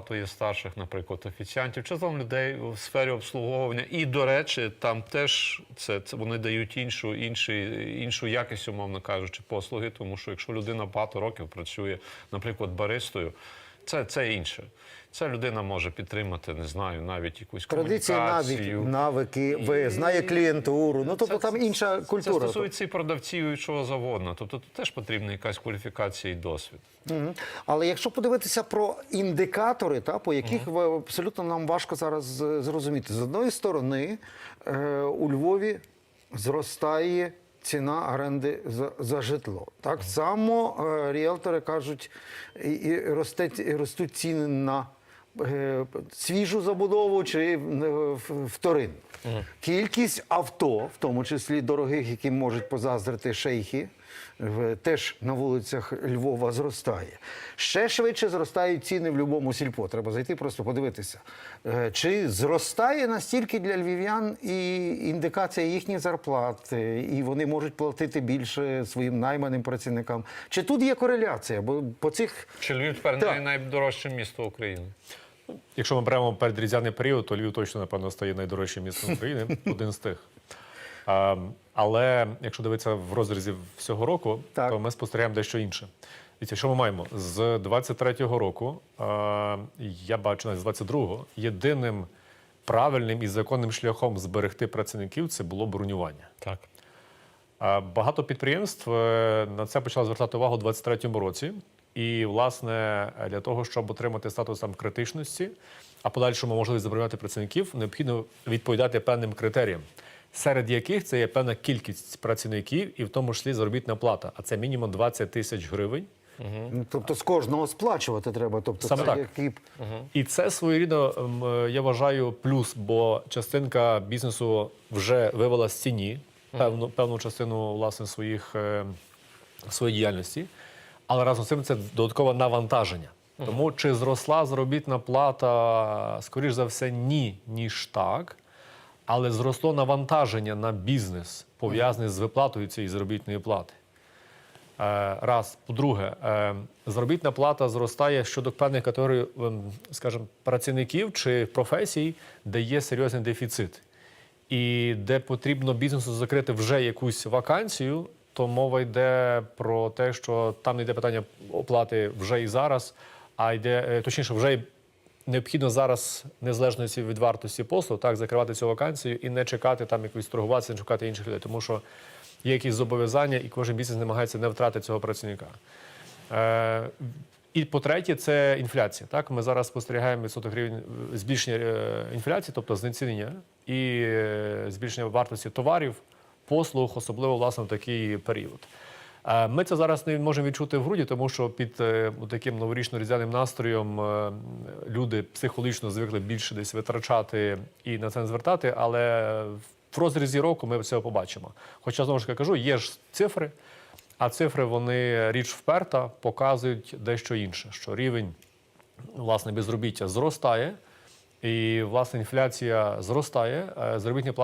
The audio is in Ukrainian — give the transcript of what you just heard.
багато є старших, наприклад, офіціантів, чи там людей в сфері обслуговування. І, до речі, там теж це, це вони дають іншу, іншу, іншу якість, умовно кажучи, послуги, тому що якщо людина багато років працює, наприклад, баристою, це, це інше. Ця людина може підтримати, не знаю, навіть якусь Традиції, комунікацію. навики, ви знає клієнтуру. Ну тобто там інша Це стосується і продавців, і чого завгодно. Тобто тут теж потрібна якась кваліфікація і досвід. Мгм. Але якщо подивитися про індикатори, та по яких ви абсолютно нам важко зараз зрозуміти, з одної сторони е, у Львові зростає ціна оренди за, за житло. Так само е, ріелтори кажуть, і, і росте, і ростуть ціни на е, свіжу забудову чи е, вторинну. Кількість авто, в тому числі дорогих, які можуть позаздрити шейхи, теж на вулицях Львова зростає. Ще швидше зростають ціни в будь-якому сільпо. Треба зайти, просто подивитися. Е, Чи зростає настільки для львів'ян і індикація їхніх зарплат, е, і вони можуть платити більше своїм найманим працівникам? Чи тут є кореляція? Бо по цих Чи Львів тепер Так. най- найдорожче місто України? Якщо ми беремо передрізяний період, то Львів точно, напевно, стає найдорожчим містом України, один з тих. А, але якщо дивитися в розрізі всього року, Так. то ми спостерігаємо дещо інше. Дивіться, що ми маємо? З 23-го року, а, я бачу, навіть з 22-го, єдиним правильним і законним шляхом зберегти працівників це було бронювання. Так. Багато підприємств е, на це почали звертати увагу у 2023 році. І, власне, для того, щоб отримати статус там критичності, а подальшому можливість забороняти працівників, необхідно відповідати певним критеріям, серед яких це є певна кількість працівників, і в тому числі заробітна плата. А це мінімум 20 тисяч гривень. ну, тобто з кожного сплачувати треба. Тобто Саме це так. який І це своєрідно, ем, е, я вважаю, плюс, бо частинка бізнесу вже вивела з ціні певну, певну частину власне своїх е, своєї діяльності. Але разом з цим це додаткове навантаження. Тому чи зросла заробітна плата, скоріш за все, ні, ніж так. Але зросло навантаження на бізнес, пов'язане з виплатою цієї заробітної плати. Е, Раз. По-друге, е, заробітна плата зростає щодо певних категорій, ем, скажімо, працівників чи професій, де є серйозний дефіцит. І де потрібно бізнесу закрити вже якусь вакансію, то мова йде про те, що там не йде питання оплати вже і зараз, а йде е, точніше, вже необхідно зараз, незалежно від вартості послуг, так закривати цю вакансію і не чекати там якусь торгуватися, не шукати інших людей, тому що є якісь зобов'язання, і кожен бізнес намагається не втратити цього працівника. І по-третє, це інфляція. Так, ми зараз спостерігаємо відсоток рівень е, збільшення е, інфляції, тобто знецінення і е, збільшення вартості товарів, послуг, особливо власне в такий період. Ми це зараз не можемо відчути в груді, тому що під таким новорічно-різдвяним настроєм люди психологічно звикли більше десь витрачати і на це не звертати, але в розрізі року ми це побачимо. Хоча знову ж таки кажу, є ж цифри. А цифри вони річ вперта показують дещо інше, що рівень власне безробіття зростає, і власне інфляція зростає, е, заробітні плати